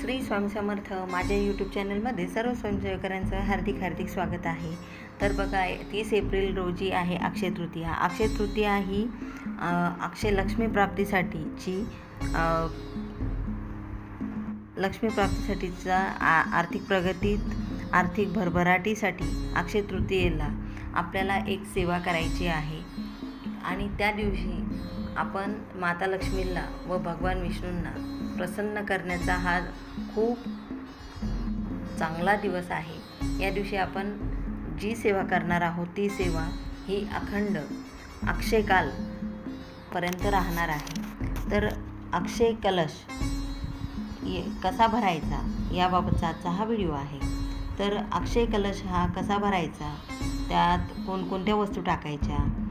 श्री स्वामी समर्थ माझ्या यूट्यूब चॅनलमध्ये सर्व स्वयंसेवकरांचं हार्दिक हार्दिक स्वागत आहे. तर बघा तीस एप्रिल रोजी आहे अक्षय तृतीया. अक्षय तृतीया ही अक्षय लक्ष्मी प्राप्तीसाठीची लक्ष्मी प्राप्तीसाठीचा आ आर्थिक प्रगतीत आर्थिक भरभराटीसाठी अक्षय तृतीयेला आपल्याला एक सेवा करायची आहे. आणि त्या दिवशी आपण माता लक्ष्मीला व भगवान विष्णूंना प्रसन्न करण्याचा हा खूप चांगला दिवस आहे. या दिवशी आपण जी सेवा करणार आहोत ती सेवा ही अखंड अक्षयकाल पर्यंत राहणार आहे. तर अक्षय कलश ये कसा भरायचा याबाबतचा आजचा हा व्हिडिओ आहे. तर अक्षय कलश हा कसा भरायचा? त्यात कोणकोणत्या वस्तू टाकायच्या?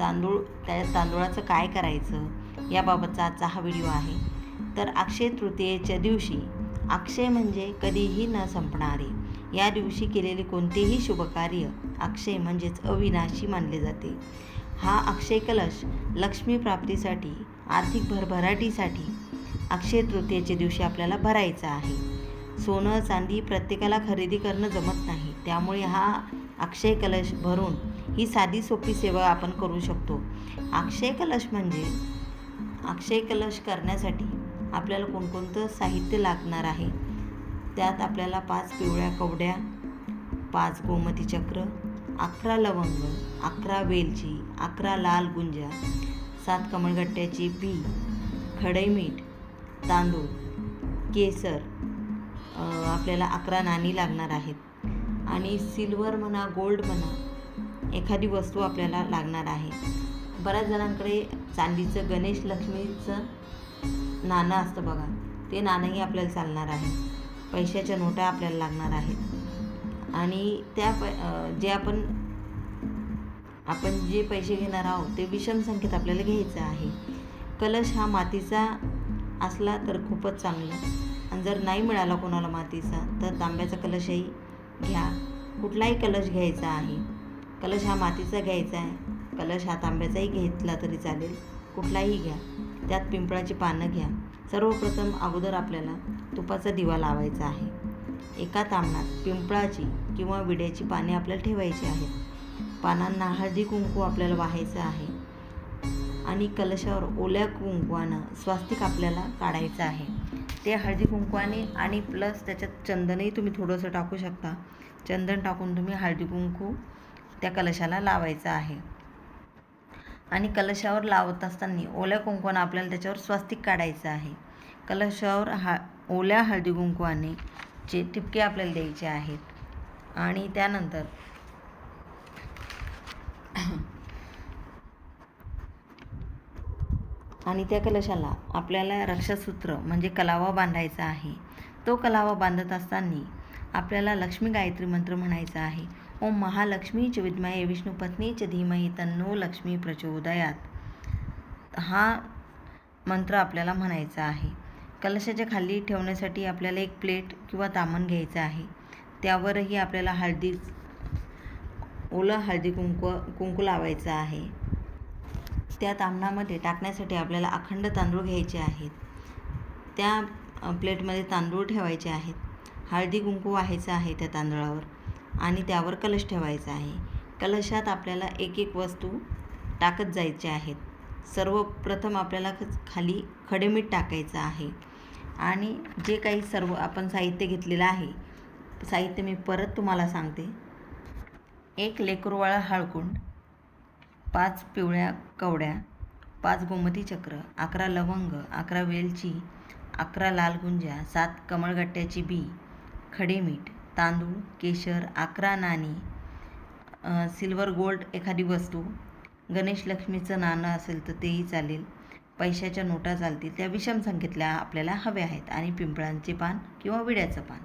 तांदूळ त्या तांदूळाचं काय करायचं याबाबतचा आजचा हा व्हिडिओ आहे. तर अक्षय तृतीयेच्या दिवशी अक्षय म्हणजे कधीही न संपणारे या दिवशी केलेले कोणतेही शुभकार्य अक्षय म्हणजेच अविनाशी मानले जाते. हा अक्षय कलश लक्ष्मी प्राप्तीसाठी आर्थिक भरभराटीसाठी अक्षय तृतीयेच्या दिवशी आपल्याला भरायचा आहे. सोनं चांदी प्रत्येकाला खरेदी करणं जमत नाही. त्यामुळे हा अक्षय कलश भरून ही साधी सोपी सेवा आपण करू शकतो. अक्षय कलश म्हणजे अक्षय कलश करण्यासाठी आपल्याला कोणकोणतं साहित्य लागणार आहे? त्यात आपल्याला पाच पिवळ्या कवड्या पाच गोमती चक्र अकरा लवंग अकरा वेलची अकरा लाल गुंजा सात कमळगट्ट्याची बी खडई मीठ तांदूळ केसर आपल्याला अकरा नाणी लागणार आहेत. आणि सिल्वर म्हणा गोल्ड म्हणा एखादी वस्तू आपल्याला लागणार आहे. बऱ्याच जणांकडे चांदीचं गणेश लक्ष्मीचं नाणं असतं बघा. ते नाणंही आपल्याला चालणार आहे. पैशाच्या नोटा आपल्याला लागणार आहेत. आणि त्या प जे आपण आपण जे पैसे घेणार आहोत ते विषम संख्येत आपल्याला घ्यायचं आहे. कलश हा मातीचा असला तर खूपच चांगलं. आणि जर नाही मिळाला कोणाला मातीचा तर तांब्याचा कलशही घ्या. कुठलाही कलश घ्यायचा आहे. कलश हा मातीचा घ्यायचा आहे. कलश हा तांब्याचाही घेतला तरी चालेल. कुठलाही घ्या. त्यात पिंपळाची पानं घ्या. सर्वप्रथम अगोदर आपल्याला तुपाचा दिवा लावायचा आहे. एका तांबणात पिंपळाची किंवा विड्याची पाने आपल्याला ठेवायची आहेत. पानांना हळदी कुंकू आपल्याला वाहायचं आहे. आणि कलशावर ओल्या कुंकवानं स्वास्तिक आपल्याला काढायचं आहे. ते हळदी कुंकवाने आणि प्लस त्याच्यात चंदनही तुम्ही थोडंसं टाकू शकता. चंदन टाकून तुम्ही हळदी कुंकू त्या कलशाला लावायचं आहे. आणि कलशावर लावत असताना ओल्या कुंकवानं आपल्याला त्याच्यावर स्वस्तिक काढायचं आहे. कलशावर हा ओल्या हळदी कुंकवाने चे टिपके आपल्याला द्यायचे आहेत. आणि त्यानंतर आणि त्या कलशाला आपल्याला रक्षासूत्र म्हणजे कलावा बांधायचा आहे. तो कलावा बांधत असताना आपल्याला लक्ष्मी गायत्री मंत्र म्हणायचा आहे. ओम महालक्ष्मी च विद्महे विष्णू पत्नी च धीमही तन्नो लक्ष्मी प्रचोदयात. हा मंत्र आपल्याला म्हणायचा आहे. कलशाच्या खाली ठेवण्यासाठी आपल्याला एक प्लेट किंवा तामण घ्यायचं आहे. त्यावरही आपल्याला हळदी ओलं हळदी कुंकू कुंकू लावायचं आहे. त्या तामणामध्ये टाकण्यासाठी आपल्याला अखंड तांदूळ घ्यायचे आहेत. त्या प्लेटमध्ये तांदूळ ठेवायचे आहेत. हळदी कुंकू व्हायचं आहे त्या तांदळावर. आणि त्यावर कलश ठेवायचा आहे. कलशात आपल्याला एक एक वस्तू टाकत जायचे आहेत. सर्वप्रथम आपल्याला ख- खाली खडेमीठ टाकायचं आहे. आणि जे काही सर्व आपण साहित्य घेतलेलं आहे साहित्य मी परत तुम्हाला सांगते. एक लेकरवाळा हळकुंड पाच पिवळ्या कवड्या पाच गोमती चक्र अकरा लवंग अकरा वेलची अकरा लाल गुंजा सात कमळगट्ट्याची बी खडे मीठ तांदूळ केशर अकरा नाणी सिल्वर गोल्ड एखादी वस्तू गणेश लक्ष्मीचं नाणं असेल तर तेही चालेल. पैशाच्या नोटा चालतील. त्या विषम संख्येतल्या आपल्याला हव्या आहेत. आणि पिंपळांचे पान किंवा विड्याचं पान.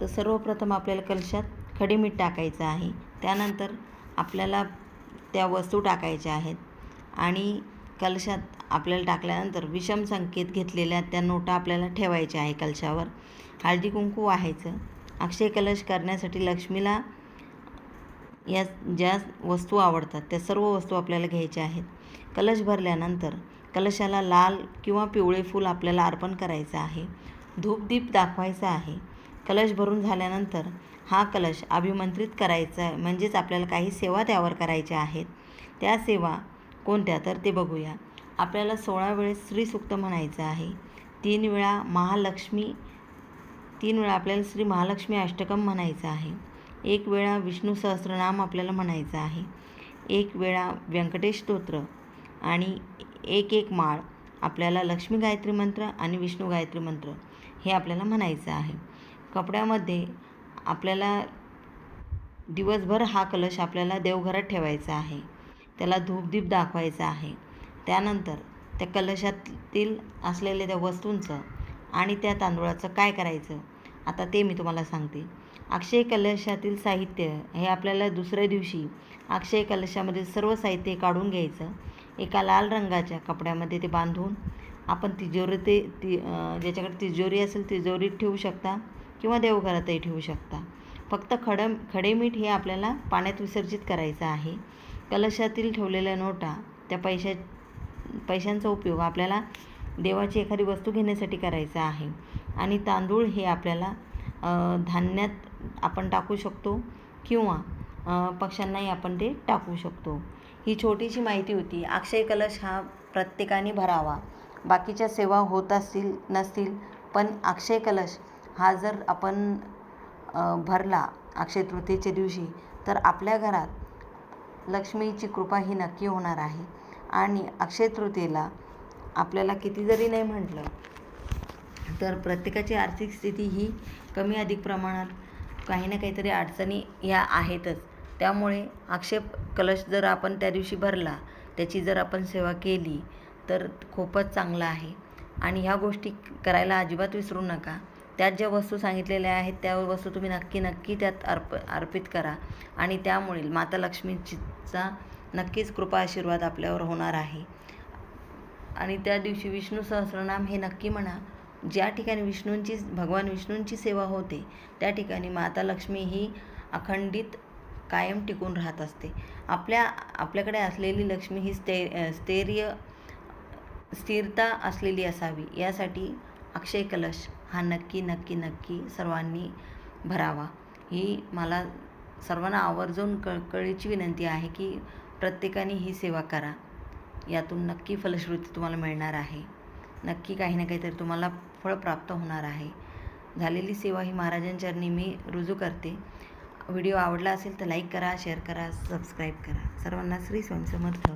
तर सर्वप्रथम आपल्याला कलशात खडे मीठ टाकायचं आहे. त्यानंतर आपल्याला त्या वस्तू टाकायच्या आहेत. आणि कलशात आपल्याला टाकल्यानंतर विषम संकेत घेतलेल्या त्या नोटा आपल्याला ठेवायच्या आहे कलशावर. हळदी कुंकू वाहायचं. अक्षय कलश करण्यासाठी लक्ष्मीला या ज्या वस्तू आवडतात त्या सर्व वस्तू आपल्याला घ्यायच्या आहेत. कलश भरल्यानंतर कलशाला लाल किंवा पिवळे फूल आपल्याला अर्पण करायचं आहे. धूपदीप दाखवायचा आहे. कलश भरून झाल्यानंतर हा कलश अभिमंत्रित करायचा आहे म्हणजेच आपल्याला काही सेवा त्यावर करायच्या आहेत. त्या सेवा कोणत्या? तर ते बघूया. आपल्याला सोळा वेळेस श्रीसूक्त म्हणायचं आहे. तीन वेळा महालक्ष्मी तीन वेळा आपल्याला श्री महालक्ष्मी अष्टकम म्हणायचं आहे. एक वेळा विष्णू सहस्रनाम आपल्याला म्हणायचं आहे. एक वेळा व्यंकटेश स्तोत्र आणि एक एक माळ आपल्याला लक्ष्मी गायत्री मंत्र आणि विष्णू गायत्री मंत्र हे आपल्याला म्हणायचं आहे. कपड्यामध्ये आपल्याला दिवसभर हा कलश आपल्याला देवघरात ठेवायचा आहे. त्याला धूपदीप दाखवायचा आहे. त्यानंतर त्या कलशातील असलेल्या त्या वस्तूंचं आणि त्या तांदूळाचं काय करायचं आता ते मी तुम्हाला सांगते. अक्षय कलशातील साहित्य हे आपल्याला दुसऱ्या दिवशी अक्षय कलशामध्ये सर्व साहित्य काढून घ्यायचं. एका लाल रंगाच्या कपड्यामध्ये ते बांधून आपण तिजोरी ते ती ज्याच्याकडे तिजोरी असेल तिजोरीत ठेवू शकता किंवा देवघरातही ठेवू शकता. फक्त खडं खडे मीठ हे आपल्याला पाण्यात विसर्जित करायचं आहे. कलशातील ठेवलेल्या नोटा त्या पैशा पैशांचा उपयोग आपल्याला देवाची एखादी वस्तू घेण्यासाठी करायचा आहे. आणि तांदूळ हे आपल्याला धान्यात आपण टाकू शकतो किंवा पक्ष्यांनाही आपण ते टाकू शकतो. ही छोटीशी माहिती होती. अक्षय कलश हा प्रत्येकाने भरावा. बाकीच्या सेवा होत असतील नसतील पण अक्षय कलश हा जर आपण भरला अक्षय तृतीयेच्या दिवशी तर आपल्या घरात लक्ष्मीची कृपा ही नक्की होणार आहे. आणि अक्षय तृतीयेला आपल्याला किती जरी नाही म्हटलं तर प्रत्येकाची आर्थिक स्थिती ही कमी अधिक प्रमाणात काही ना काहीतरी अडचणी या आहेतच. त्यामुळे आक्षेप कलश जर आपण त्या दिवशी भरला त्याची जर आपण सेवा केली तर खूपच चांगलं आहे. आणि ह्या गोष्टी करायला अजिबात विसरू नका. त्यात ज्या वस्तू सांगितलेल्या आहेत त्या वस्तू तुम्ही नक्की नक्की त्यात अर्प अर्पित करा. आणि त्यामुळे माता लक्ष्मीचा नक्कीच कृपा आशीर्वाद आपल्यावर होणार आहे. आणि त्या दिवशी विष्णू सहस्रनाम हे नक्की म्हणा ज्या ठिकाणी विष्णूंची भगवान विष्णूंची सेवा होते त्या ठिकाणी माता लक्ष्मी ही अखंडित कायम टिकून राहत असते. आपल्या आपल्याकडे असलेली लक्ष्मी ही स्थे स्थैर्य स्थिरता असलेली असावी यासाठी अक्षय कलश हा नक्की नक्की नक्की सर्वांनी भरावा. ही मला सर्वांना आवर्जून कळकळीची विनंती आहे की प्रत्येकाने ही सेवा करा. यातून नक्की फलश्रुती तुम्हाला मिळणार आहे. नक्की काही ना काहीतरी तुम्हाला फळ प्राप्त होणार आहे. झालेली सेवा ही महाराजांचरणी मी रुजू करते. व्हिडिओ आवडला असेल तर लाईक करा शेअर करा सबस्क्राईब करा. सर्वांना श्री स्वयंसमर्थ